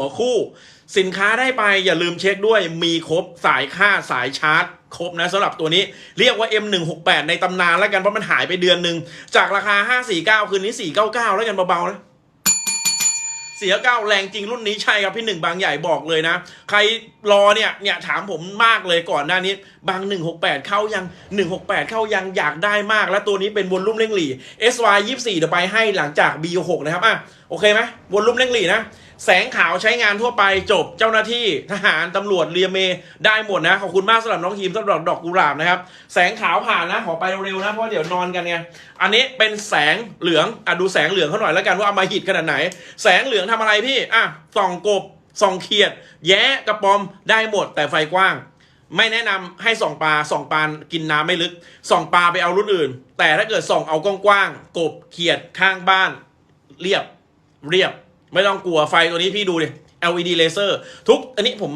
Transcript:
หัวคู่ สินค้าได้ไปอย่าลืมเช็คด้วยมีครบสายค่าสายชาร์จครบนะสำหรับตัวนี้เรียกว่า M168 ในตำนานแล้วกันเพราะมันหายไปเดือนหนึ่งจากราคา 549 คืนนี้ 499 แล้วกันเบาๆนะเสียเก้าแรงจริงรุ่นนี้ใช่ครับพี่หนึ่งบางใหญ่บอกเลยนะ ใครรอเนี่ยเนี่ยถามผมมากเลยก่อนหน้านี้ บาง 168 เข้ายัง 168 เข้ายังอยากได้มาก แล้วตัวนี้เป็นวนลุ่มเร่งหลี่ SY 24เดี๋ยวไปให้หลังจาก B6 นะครับอะโอเคไหมวนลุ่มเร่งหลี่นะ แสงขาวใช้งานทั่วไปจบเจ้าหน้าที่ทหารตำรวจเรียเมได้หมดนะ ขอบคุณมากสำหรับน้องทีมสำหรับดอกกุหลาบนะครับ แสงขาวผ่านนะ ขอไปเร็วๆนะ เพราะว่าเดี๋ยวนอนกันไงอันนี้เป็นแสงเหลืองอะดูแสงเหลืองเขาหน่อยแล้วกันว่าเอามาหิดขนาดไหน แสงเหลืองทำอะไรพี่อะส่องกบส่องเขียด แย้กระปอมได้หมดแต่ไฟกว้างไม่แนะนำให้ส่องปลาส่องปลากินน้ำไม่ลึกส่องปลาไปเอารุ่นอื่น แต่ถ้าเกิดส่องเอากว้างๆกบเขียดข้างบ้าน เรียบเรียบ ไม่ต้องกลัวไฟตัวนี้พี่ดูดิ LED เลเซอร์ทุกอันนี้ผม